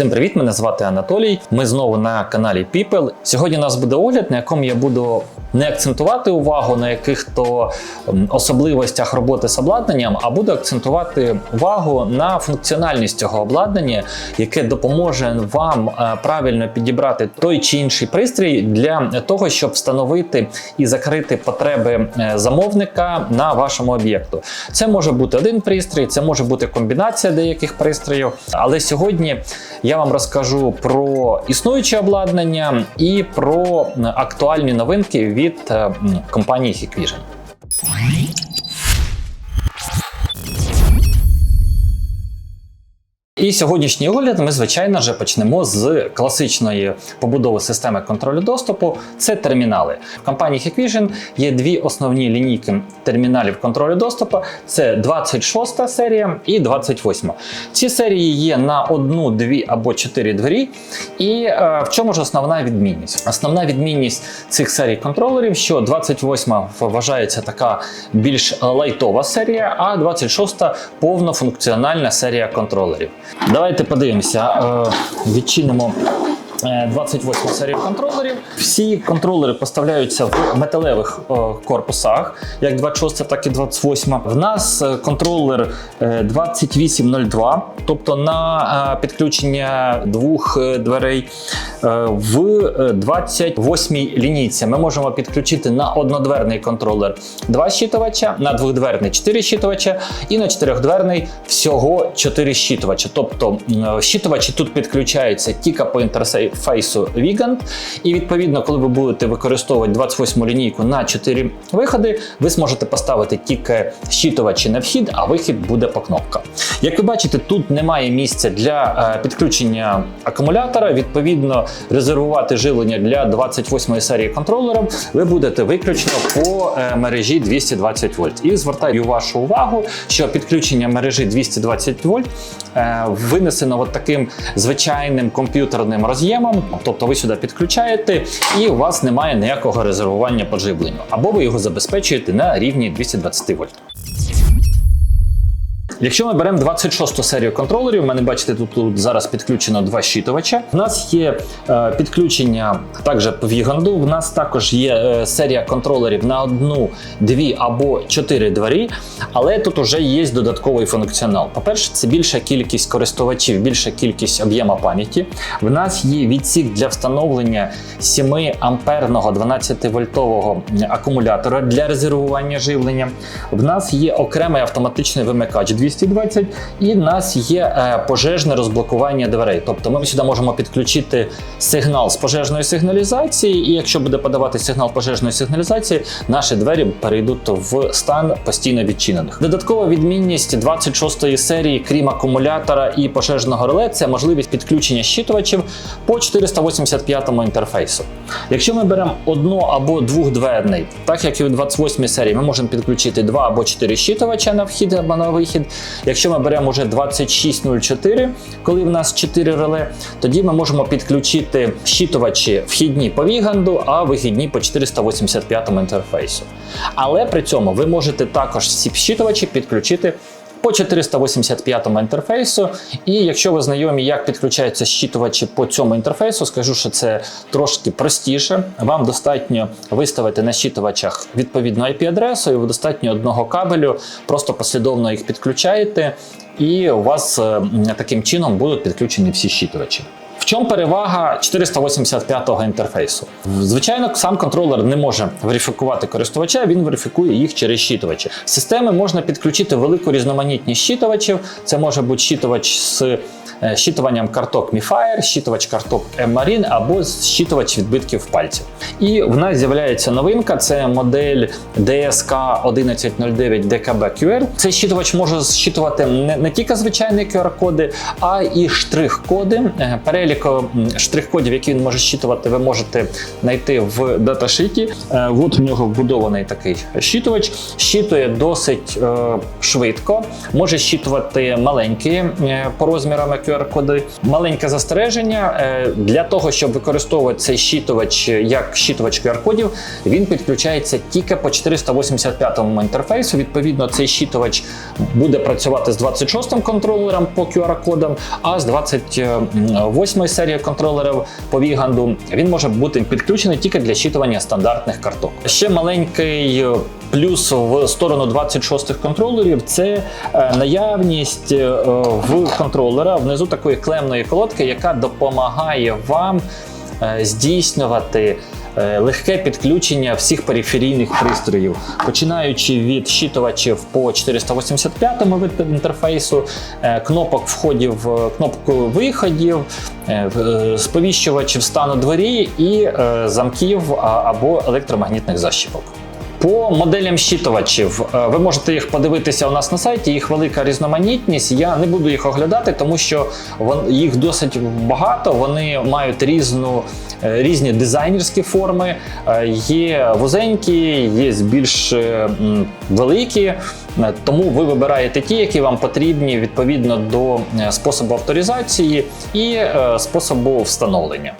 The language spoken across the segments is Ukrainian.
Всім привіт! Мене звати Анатолій. Ми знову на каналі People. Сьогодні у нас буде огляд, на якому я буду не акцентувати увагу на яких-то особливостях роботи з обладнанням, а буду акцентувати увагу на функціональність цього обладнання, яке допоможе вам е, правильно підібрати той чи інший пристрій для того, щоб встановити і закрити потреби е, замовника на вашому об'єкту. Це може бути один пристрій, це може бути комбінація деяких пристроїв. Але сьогодні вам розкажу про існуюче обладнання і про актуальні новинки від е, компанії Hikvision. І сьогоднішній огляд ми, звичайно вже почнемо з класичної побудови системи контролю доступу. Це термінали. В компанії Hikvision є дві основні лінійки терміналів контролю доступу: це 26 серія і 28. Ці серії є на одну, дві або чотири двері. І е, в чому ж основна відмінність? Основна відмінність цих серій контролерів, що 28 вважається така більш лайтова серія, а 26 повнофункціональна серія контролерів. Давайте подивимося, е, відчинимо. Е, 28 серію контролерів. Всі контролери поставляються в металевих е, корпусах, як 26, так і 28. В нас е, контролер е, 2802, тобто на е, підключення двох е, дверей. Е, В е, 28 лінійці ми можемо підключити на однодверний контролер два щитувача, на двохдверний 4 щитувача і на чотирьохдверний всього 4 щитувача. Тобто щитувачі тут підключаються тільки по інтерфейсу Vigant. І відповідно, коли ви будете використовувати 28 лінійку на 4 виходи, ви зможете поставити тільки щитувачі на вхід, а вихід буде по кнопкам. Як ви бачите, тут немає місця для е, підключення акумулятора. Відповідно, резервувати живлення для 28 серії контролера ви будете виключно по е, мережі 220 вольт. І звертаю вашу увагу, що підключення мережі 220 вольт е, винесено от таким звичайним комп'ютерним роз'ємом. Тобто ви сюди підключаєте, і у вас немає ніякого резервування по живленню, або ви його забезпечуєте на рівні 220 вольт. Якщо ми беремо 26 серію контролерів, в мене бачите, тут, тут зараз підключено два щитувача. У нас є е, підключення також по Віганду. У нас також є е, серія контролерів на одну, дві або чотири двері, але тут вже є додатковий функціонал. По-перше, це більша кількість користувачів, більша кількість об'єма пам'яті. В нас є відсік для встановлення 7 амперного 12 вольтового акумулятора для резервування живлення. В нас є окремий автоматичний вимикач 220, і в нас є е, пожежне розблокування дверей. Тобто ми сюди можемо підключити сигнал з пожежної сигналізації, і якщо буде подавати сигнал пожежної сигналізації, наші двері перейдуть в стан постійно відчинених. Додаткова відмінність 26 серії, крім акумулятора і пожежного реле, це можливість підключення щитувачів по 485 інтерфейсу. Якщо ми беремо одно або двохдверний, так як і у 28 серії, ми можемо підключити два або чотири щитувача на вхід або на вихід. Якщо ми беремо вже 2604, коли в нас 4 реле, тоді ми можемо підключити щитувачі вхідні по Віганду, а вихідні по 485 інтерфейсу. Але при цьому ви можете також всі щитувачі підключити по 485 інтерфейсу. І якщо ви знайомі, як підключаються щитувачі по цьому інтерфейсу, скажу, що це трошки простіше. Вам достатньо виставити на щитувачах відповідну IP-адресу, і ви достатньо одного кабелю, просто послідовно їх підключаєте, і у вас е, таким чином будуть підключені всі щитувачі. Чому перевага 485-го інтерфейсу? Звичайно, сам контролер не може верифікувати користувача, він верифікує їх через щитувачі. Системи можна підключити велику різноманітність щитувачів. Це може бути щитувач з щитуванням карток MiFire, щитувач карток M-Marine або щитувач відбитків пальців. І в нас з'являється новинка: це модель DSK 1109 DKB QR. Цей щитувач може зчитувати не, не тільки звичайні QR-коди, а і штрих-коди. Е, Перелік штрих-кодів, які він може щитувати, ви можете знайти в даташиті. Е, От в нього вбудований такий щитувач. Щитує досить е, швидко, може щитувати маленькі е, по розмірам QR-коди. Маленьке застереження е, для того, щоб використовувати цей щитувач як щитувач QR-кодів, він підключається тільки по 485-му інтерфейсу. Відповідно, цей щитувач буде працювати з 26 контролером по QR-кодам, а з 28-ї серії контролерів по Віганду він може бути підключений тільки для щитування стандартних карток. Ще маленький е, плюс в сторону 26-х контролерів це е, наявність е, в контролера внизу такої клемної колодки, яка допомагає вам е, здійснювати легке підключення всіх периферійних пристроїв, починаючи від щитувачів по 485 вид інтерфейсу, е, кнопок входів, кнопку виходів, сповіщувачів стану дворі і замків або електромагнітних защіпок. По моделям щитувачів е, ви можете їх подивитися у нас на сайті. Їх велика різноманітність. Я не буду їх оглядати, тому що їх досить багато. Вони мають різну. е, Різні дизайнерські форми, Е, є вузенькі, є більш великі, тому ви вибираєте ті, які вам потрібні відповідно до способу авторизації і способу встановлення.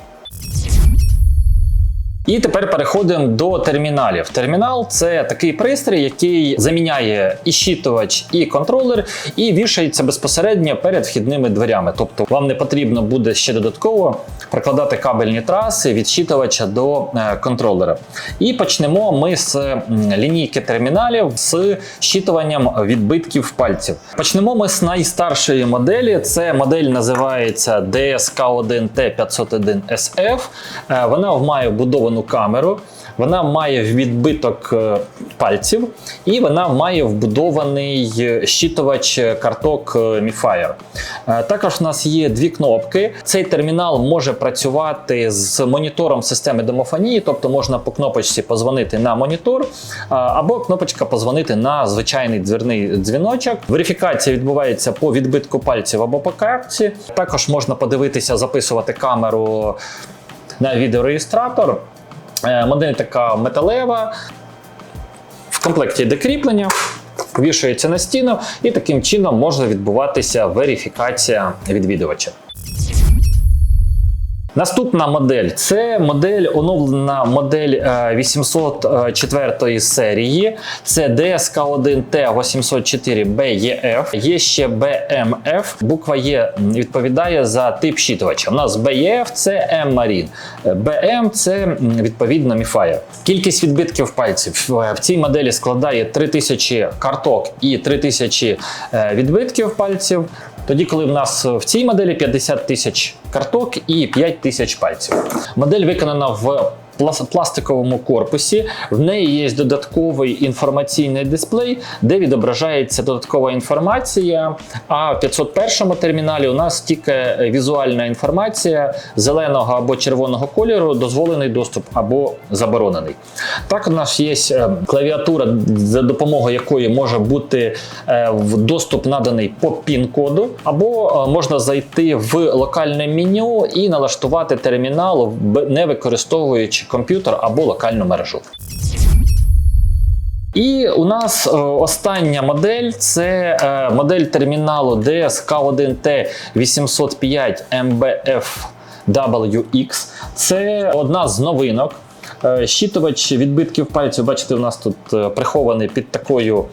І тепер переходимо до терміналів. Термінал це такий пристрій, який заміняє і щитувач, і контролер, і вішається безпосередньо перед вхідними дверями. Тобто вам не потрібно буде ще додатково прокладати кабельні траси від щитувача до е, контролера. І почнемо ми з лінійки терміналів з щитуванням відбитків пальців. Почнемо ми з найстаршої моделі. Це модель називається DSK1T501SF. Е, Вона має вбудовану камеру. Вона має відбиток е, пальців і вона має вбудований е, щитувач е, карток. Е, Також в нас є дві кнопки. Цей термінал може працювати з монітором системи домофонії, тобто можна по кнопочці позвонити на монітор, або кнопочка позвонити на звичайний дзвірний дзвіночок. Верифікація відбувається по відбитку пальців або по картці. Також можна подивитися, записувати камеру на відеореєстратор. Е, Модель така металева. В комплекті йде кріплення, вішається на стіну, і таким чином може відбуватися верифікація відвідувача. Наступна модель це модель оновлена модель е, 804 серії. Це DSK1T804BEF. Є ще BMF. Буква Е відповідає за тип щитувача. У нас BEF це M-Marine. BM це відповідно Mifire. Кількість відбитків пальців е, в цій моделі складає 3000 карток і 3000 е, відбитків пальців. Тоді, коли в нас в цій моделі 50 тисяч карток і 5 тисяч пальців. Модель виконана в пластиковому корпусі. В неї є додатковий інформаційний дисплей, де відображається додаткова інформація. А в 501 терміналі у нас тільки візуальна інформація зеленого або червоного кольору, дозволений доступ або заборонений. Так, у нас є е, клавіатура, за допомогою якої може бути е, доступ наданий по пін-коду, або е, можна зайти в локальне меню і налаштувати термінал, не використовуючи комп'ютер або локальну мережу. І у нас е, остання модель це е, модель терміналу DSK1T805 MBFWX. Це одна з новинок. Е, Щитувач відбитків пальців, бачите, у нас тут прихований під такою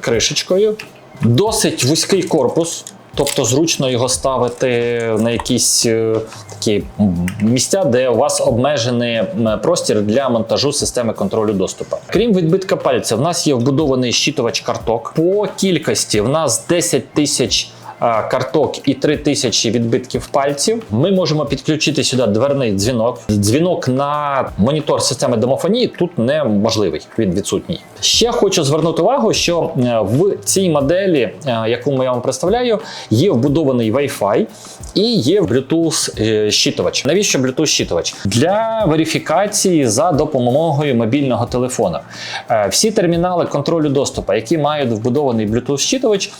кришечкою. Досить вузький корпус. Тобто зручно його ставити на якісь такі місця, де у вас обмежений простір для монтажу системи контролю доступу. Крім відбитка пальця, в нас є вбудований щитувач карток. По кількості в нас 10 тисяч карток і 3000 відбитків пальців. Ми можемо підключити сюди дверний дзвінок. Дзвінок на монітор системи домофонії тут неможливий, він відсутній. Ще хочу звернути увагу, що е, в цій моделі, е, яку я вам представляю, є вбудований Wi-Fi і є Bluetooth е, щитувач. Навіщо Bluetooth щитувач? Для верифікації за допомогою мобільного телефона. Е, Всі термінали контролю доступу, які мають вбудований Bluetooth щитувач,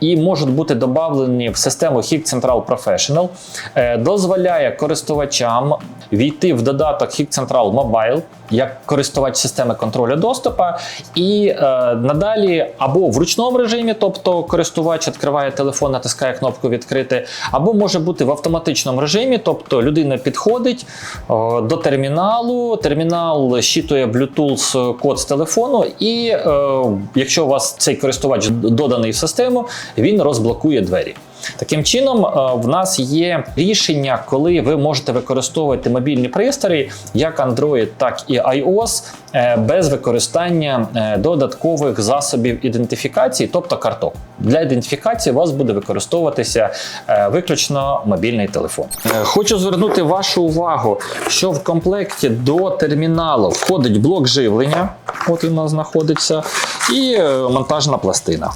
і можуть бути додавлені в систему HIG Central Professional, е, дозволяє користувачам війти в додаток HIG Central Mobile як користувач системи контролю доступу, і е, надалі або в ручному режимі, тобто користувач відкриває телефон, натискає кнопку відкрити, або може бути в автоматичному режимі, тобто людина підходить е, до терміналу, термінал щитує Bluetooth код з телефону, і е, якщо у вас цей користувач доданий в систему, він розблокує двері. Таким чином, е, в нас є рішення, коли ви можете використовувати мобільні пристрої, як Android, так і iOS, е, без використання е, додаткових засобів ідентифікації, тобто карток. Для ідентифікації у вас буде використовуватися виключно мобільний телефон. Хочу звернути вашу увагу, що в комплекті до терміналу входить блок живлення, от він у нас знаходиться, і монтажна пластина.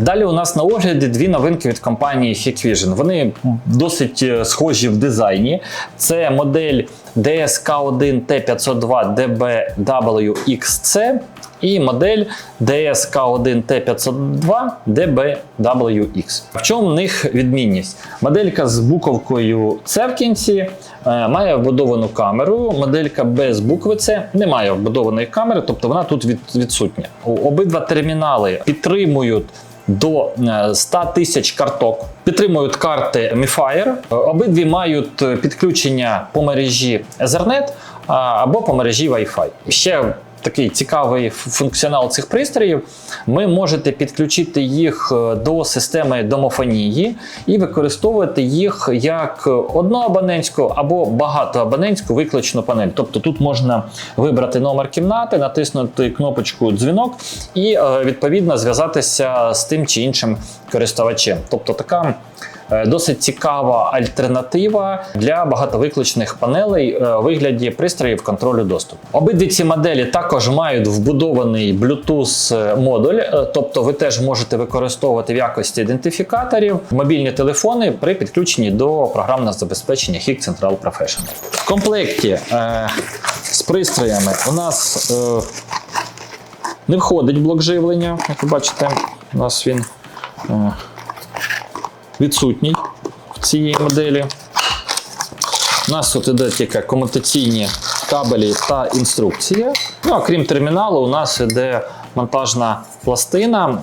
Далі у нас на огляді дві новинки від компанії Hikvision. Вони досить е, схожі в дизайні. Це модель DSK1 T502 DBWXC і модель DSK1 T502 DBWX. В чому в них відмінність? Моделька з буковкою C в кінці е, має вбудовану камеру. Моделька без букви C не має вбудованої камери, тобто вона тут відсутня. Обидва термінали підтримують до 100 е, тисяч карток. Підтримують карти MiFire. Обидві мають підключення по мережі Ethernet або по мережі Wi-Fi. Ще такий цікавий функціонал цих пристроїв. Ми можете підключити їх е, до системи домофонії і використовувати їх як одноабонентську або багатоабонентську виключну панель. Тобто тут можна вибрати номер кімнати, натиснути кнопочку дзвінок і е, відповідно зв'язатися з тим чи іншим користувачем. Тобто така. Е, досить цікава альтернатива для багатовиключних панелей у е, вигляді пристроїв контролю доступу. Обидві ці моделі також мають вбудований Bluetooth е, модуль, тобто ви теж можете використовувати в якості ідентифікаторів мобільні телефони при підключенні до програмного забезпечення HIG Central Professional. В комплекті е, з пристроями у нас е, не входить блок живлення, як ви бачите, у нас він. Е, відсутній в цій моделі. У нас тут іде тільки комутаційні кабелі та інструкція. Ну, а крім терміналу, у нас іде монтажна пластина,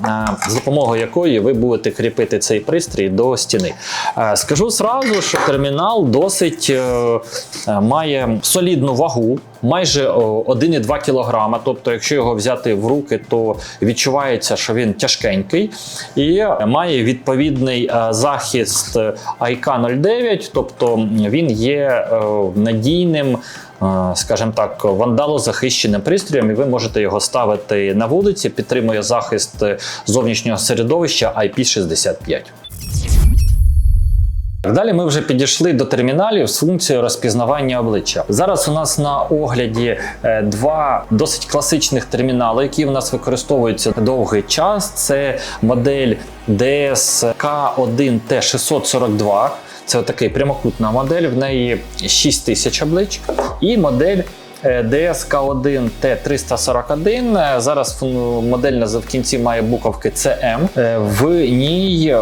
е, з допомогою якої ви будете кріпити цей пристрій до стіни. Е, скажу зразу, що термінал досить е, має солідну вагу. Майже 1,2 кг, тобто, якщо його взяти в руки, то відчувається, що він тяжкенький і має відповідний захист IK09, тобто він є надійним скажімо так, вандалозахищеним пристроєм, і ви можете його ставити на вулиці, підтримує захист зовнішнього середовища IP65. Далі ми вже підійшли до терміналів з функцією розпізнавання обличчя. Зараз у нас на огляді е, два досить класичних термінали, які в нас використовуються довгий час. Це модель DSK1T642. Це такий прямокутна модель, в неї 6 тисяч облич. І модель DSK1 T341. Е, зараз модель в кінці має буковки CM. Е, в ній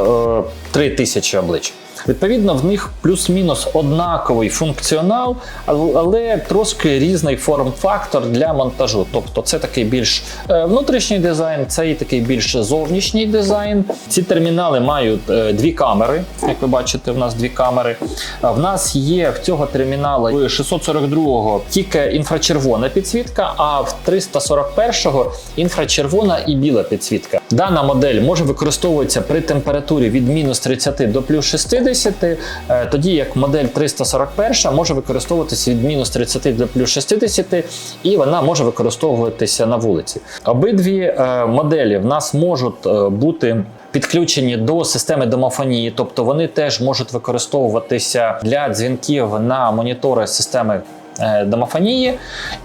3000 е, облич. Відповідно, в них плюс-мінус однаковий функціонал, але трошки різний форм-фактор для монтажу. Тобто, це такий більш е, внутрішній дизайн, це і такий більш зовнішній дизайн. Ці термінали мають е, дві камери. Як ви бачите, в нас дві камери. В нас є в цього терміналу 642-го тільки інфрачервона підсвітка, а в 341-го інфрачервона і біла підсвітка. Дана модель може використовуватися при температурі від мінус 30 до плюс 60. 60, е, тоді як модель 341 може використовуватися від мінус 30 до плюс 60, і вона може використовуватися на вулиці. Обидві е, моделі в нас можуть е, бути. Підключені до системи домофонії, тобто вони теж можуть використовуватися для дзвінків на монітори системи домофонії.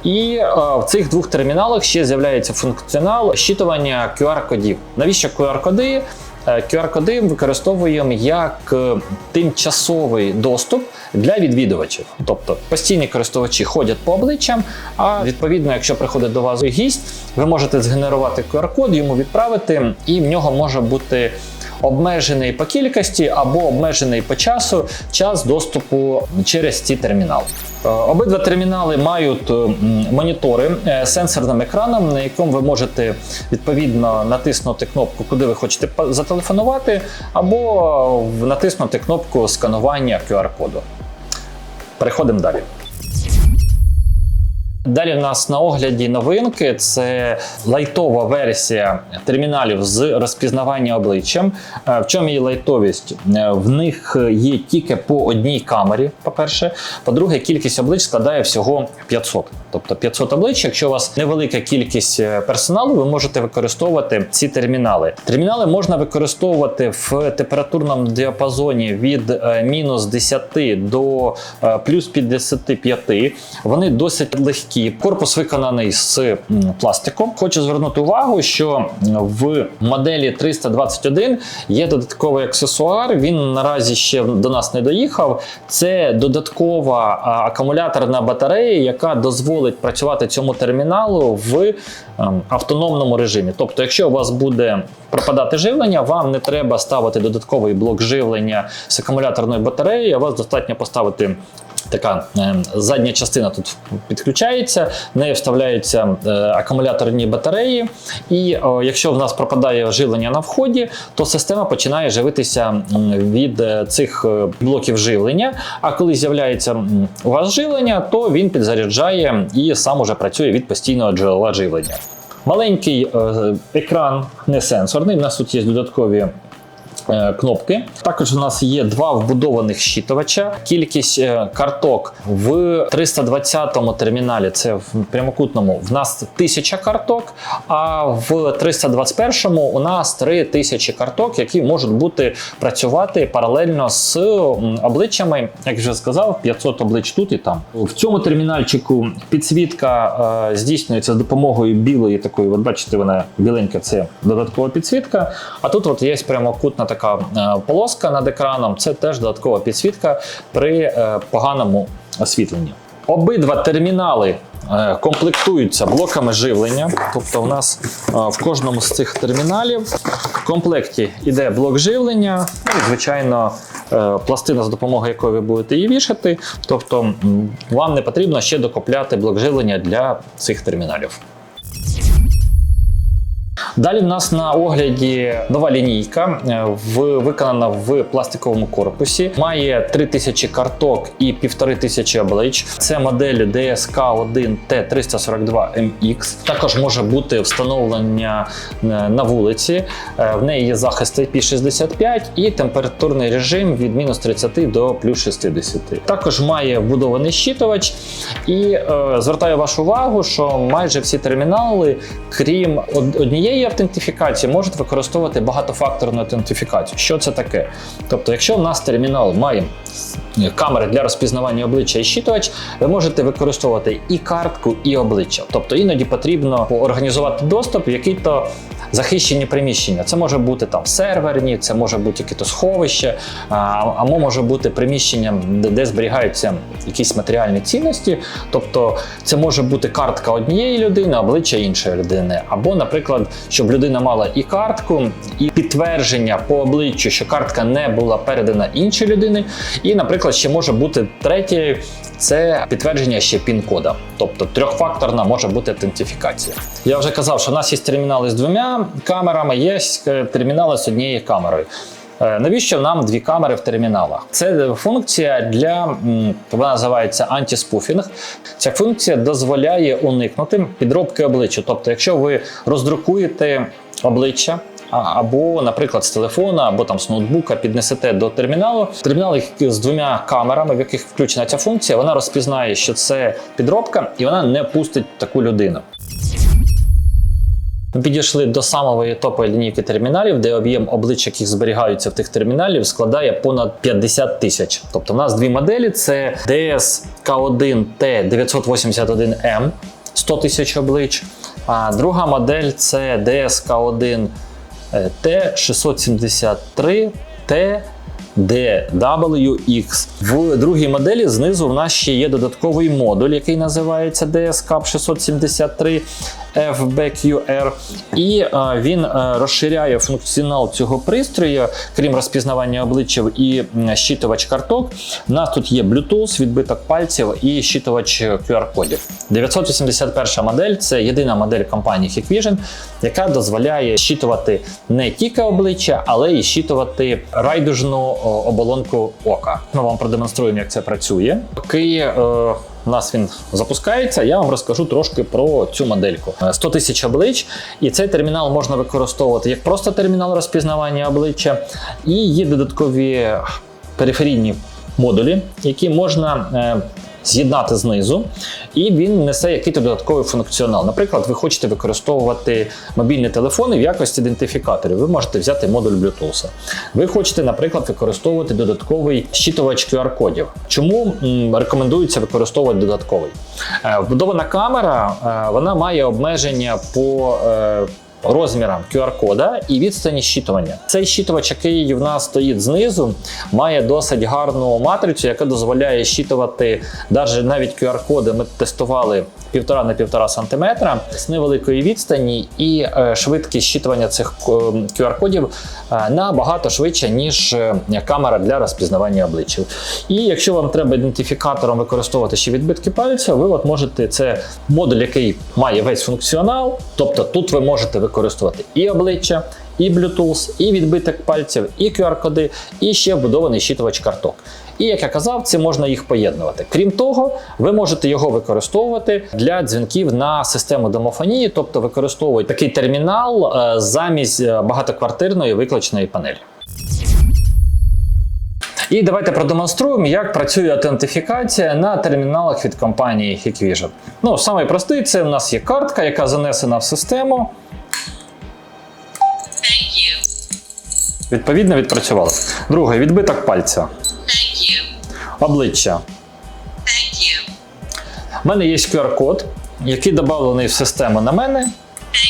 І в цих двох терміналах ще з'являється функціонал щитування QR-кодів. Навіщо QR-коди? Е, QR-коди використовуємо як е, тимчасовий доступ для відвідувачів. Тобто постійні користувачі ходять по обличчям, а відповідно, якщо приходить до вас гість, ви можете згенерувати QR-код, йому відправити, і в нього може бути обмежений по кількості або обмежений по часу час доступу через ці термінали. Е, Обидва термінали мають е, монітори е, з сенсорним екраном, на якому ви можете відповідно натиснути кнопку, куди ви хочете зателефонувати, або е, натиснути кнопку сканування QR-коду. Переходимо далі. Далі в нас на огляді новинки це лайтова версія терміналів з розпізнавання обличчям. Е, В чому її лайтовість? Е, В них є тільки по одній камері. По-перше, по-друге, кількість облич складає всього 500. Тобто 500 облич. Якщо у вас невелика кількість е, персоналу, ви можете використовувати ці термінали. Термінали можна використовувати в температурному діапазоні від мінус 10 до плюс 55. Вони досить легкі. Корпус виконаний з пластику. Хочу звернути увагу, що в моделі 321 є додатковий аксесуар. Він наразі ще до нас не доїхав. Це додаткова акумуляторна батарея, яка дозволить працювати цьому терміналу в ем, автономному режимі. Тобто, якщо у вас буде пропадати живлення, вам не треба ставити додатковий блок живлення з акумуляторною батареєю. а вас достатньо поставити. Така е, задня частина тут підключається, в неї вставляються е, акумуляторні батареї, і о, якщо в нас пропадає живлення на вході, то система починає живитися від е, цих е, блоків живлення. А коли з'являється у вас живлення, то він підзаряджає і сам уже працює від постійного джерела живлення. Маленький е, екран не сенсорний. У нас тут є додаткові е, кнопки. Також у нас є два вбудованих щитувача. Кількість е, карток в 320-му терміналі, це в прямокутному, в нас 1000 карток, а в 321-му у нас 3000 карток, які можуть бути працювати паралельно з обличчями, як вже сказав, 500 облич тут і там. В цьому термінальчику підсвітка е, здійснюється з допомогою білої такої, от бачите, вона біленька, це додаткова підсвітка. А тут от є прямокутна така е, полоска над екраном. Це теж додаткова підсвітка при е, поганому освітленні. Обидва термінали е, комплектуються блоками живлення. Тобто, у нас в кожному з цих терміналів в комплекті йде блок живлення, ну і звичайно. Пластина, з допомогою якої ви будете її вішати, тобто вам не потрібно ще докупляти блок живлення для цих терміналів. Далі в нас на огляді нова лінійка, е, виконана в пластиковому корпусі. Має 3000 карток і 1500 облич. Це модель DSK1 T342MX. Також може бути встановлення е, на вулиці. Е, В неї є захист IP65 і температурний режим від мінус 30 до плюс 60. Також має вбудований щитувач. І е, звертаю вашу увагу, що майже всі термінали, крім од- однієї автентифікації, можуть використовувати багатофакторну автентифікацію. Що це таке? Тобто, якщо в нас термінал має камери для розпізнавання обличчя і щитувач, ви можете використовувати і картку, і обличчя. Тобто іноді потрібно організувати доступ в який-то захищені приміщення. Це може бути там серверні, це може бути якесь сховище, або може бути приміщення, де, де зберігаються якісь матеріальні цінності. Тобто це може бути картка однієї людини, обличчя іншої людини. Або, наприклад, щоб людина мала і картку, і підтвердження по обличчю, що картка не була передана іншій людині. І, наприклад, ще може бути третє це підтвердження ще пін-кода. Тобто трьохфакторна може бути автентифікація. Я вже казав, що у нас є термінали з двома камерами, є е, термінали з однією камерою. Е, Навіщо нам дві камери в терміналах? Це функція для вона називається антиспуфінг. Ця функція дозволяє уникнути підробки обличчя. Тобто, якщо ви роздрукуєте обличчя. Або, наприклад, з телефона, або там з ноутбука піднесете до терміналу. Термінал з двома камерами, в яких включена ця функція, вона розпізнає, що це підробка, і вона не пустить таку людину. Підійшли до самої топової лінійки терміналів, де об'єм облич, яких зберігаються в тих терміналів, складає понад 50 тисяч. Тобто, в нас дві моделі: це DSK1 T981M 100 тисяч облич. А друга модель це DSK1 е, T673 T DWX. В другій моделі знизу в нас ще є додатковий модуль, який називається DSCAP 673 FBQR. І е, він е, розширяє функціонал цього пристрою, крім розпізнавання обличчя і щитувач карток. У нас тут є Bluetooth, відбиток пальців і щитувач QR-кодів. 981 модель це єдина модель компанії Hikvision, яка дозволяє щитувати не тільки обличчя, але й щитувати райдужну оболонку ока. Ми вам продемонструємо, як це працює. Поки е, у нас він запускається, я вам розкажу трошки про цю модельку. Е, 100 тисяч облич, і цей термінал можна використовувати як просто термінал розпізнавання обличчя, і є додаткові периферійні модулі, які можна. З'єднати знизу, і він несе якийсь додатковий функціонал. Наприклад, ви хочете використовувати мобільні телефони в якості ідентифікаторів. Ви можете взяти модуль Bluetooth. Ви хочете, наприклад, використовувати додатковий щитувач QR-кодів. Чому рекомендується використовувати додатковий? Е, Вбудована камера е, вона має обмеження по е, розмірам QR-кода і відстані щитування. Цей щитувач, який в нас стоїть знизу, має досить гарну матрицю, яка дозволяє щитувати навіть QR-коди. Ми тестували півтора на півтора сантиметра з невеликої відстані, і е, швидкість щитування цих е, QR-кодів е, набагато швидше, ніж е, камера для розпізнавання обличчя. І якщо вам треба ідентифікатором використовувати ще відбитки пальця, ви от можете це модуль, який має весь функціонал. Тобто тут ви можете використовувати і обличчя, і Bluetooth, і відбиток пальців, і QR-коди, і ще вбудований щитувач карток. І як я казав, це можна їх поєднувати. Крім того, ви можете його використовувати для дзвінків на систему домофонії, тобто використовують такий термінал е, замість е, багатоквартирної викличної панелі. І давайте продемонструємо, як працює аутентифікація на терміналах від компанії Hikvision. Ну, самий простий це у нас є картка, яка занесена в систему. Відповідно, відпрацювала. Друге відбиток пальця. Обличчя. Thank you. У мене є QR-код, який додавлений в систему на мене.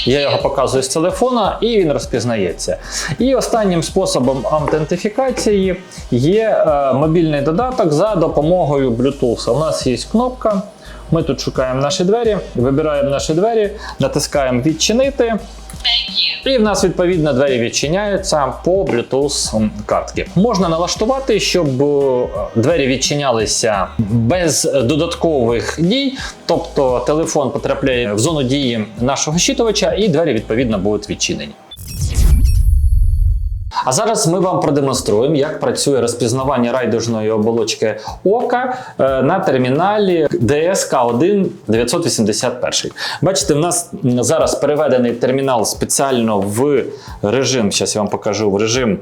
Я його показую з телефона, і він розпізнається. І останнім способом аутентифікації є е, мобільний додаток за допомогою Bluetooth. У нас є кнопка. Ми тут шукаємо наші двері, вибираємо наші двері, натискаємо відчинити. І в нас відповідно двері відчиняються по Bluetooth картки. Можна налаштувати, щоб е, двері відчинялися без додаткових дій, тобто телефон потрапляє в зону дії нашого щитувача, і двері відповідно будуть відчинені. А зараз ми вам продемонструємо, як працює розпізнавання райдужної оболочки ока е, на терміналі DSK1 981. Бачите, в нас зараз переведений термінал спеціально в режим. Зараз я вам покажу в режим.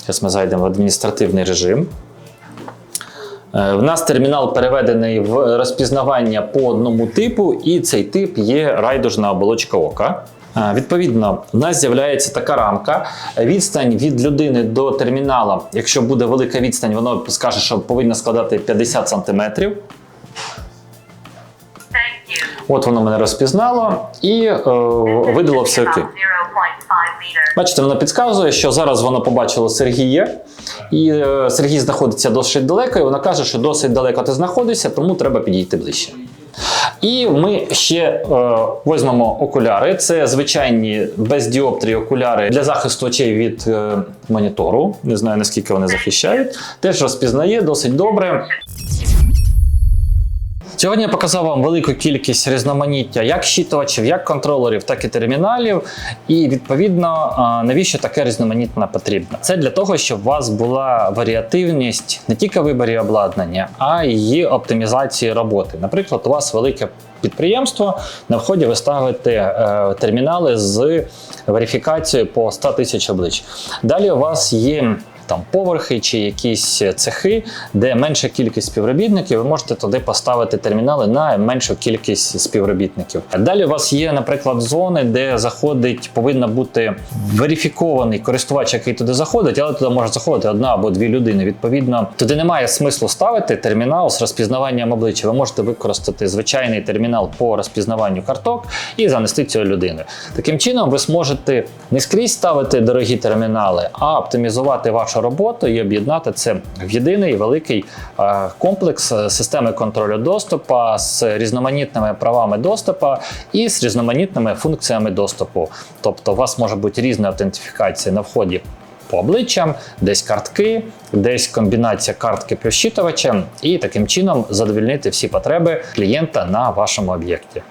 Зараз ми зайдемо в адміністративний режим. Е, В нас термінал переведений в розпізнавання по одному типу, і цей тип є райдужна оболочка ока. Відповідно, у нас з'являється така рамка. Відстань від людини до термінала, якщо буде велика відстань, воно скаже, що повинна складати 50 см. Thank you. От воно мене розпізнало і е, видало все окей. About 0.5 meter. Бачите, воно підказує, що зараз воно побачило Сергія, і е, Сергій знаходиться досить далеко, і вона каже, що досить далеко ти знаходишся, тому треба підійти ближче. І ми ще е, візьмемо окуляри. Це звичайні бездіоптрі окуляри для захисту очей від е, монітору. Не знаю наскільки вони захищають. Теж розпізнає досить добре. Сьогодні я показав вам велику кількість різноманіття як щитувачів, як контролерів, так і терміналів. І відповідно, навіщо таке різноманітне потрібно? Це для того, щоб у вас була варіативність не тільки в виборі обладнання, а й оптимізації роботи. Наприклад, у вас велике підприємство, на вході ви ставите е, термінали з верифікацією по 100 тисяч облич. Далі у вас є там поверхи чи якісь цехи, де менша кількість співробітників, ви можете туди поставити термінали на меншу кількість співробітників. Далі у вас є, наприклад, зони, де заходить, повинна бути верифікований користувач, який туди заходить, але туди може заходити одна або дві людини. Відповідно, туди немає смислу ставити термінал з розпізнаванням обличчя. Ви можете використати звичайний термінал по розпізнаванню карток і занести цю людину. Таким чином, ви зможете не скрізь ставити дорогі термінали, а оптимізувати вашу роботу і об'єднати це в єдиний великий е, комплекс е, системи контролю доступу з різноманітними правами доступу і з різноманітними функціями доступу. Тобто, у вас може бути різна автентифікація на вході. По обличчям, десь картки, десь комбінація картки плюс щитувача, і таким чином задовільнити всі потреби клієнта на вашому об'єкті.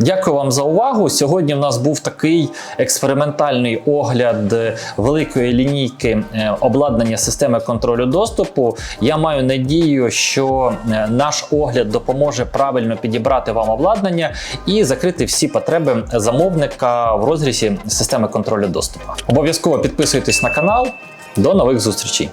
Дякую вам за увагу. Сьогодні в нас був такий експериментальний огляд е, великої лінійки е, обладнання системи контролю доступу. Я маю надію, що е, наш огляд допоможе правильно підібрати вам обладнання і закрити всі потреби замовника в розрізі системи контролю доступу. Обов'язково підписуйтесь на канал. До нових зустрічей!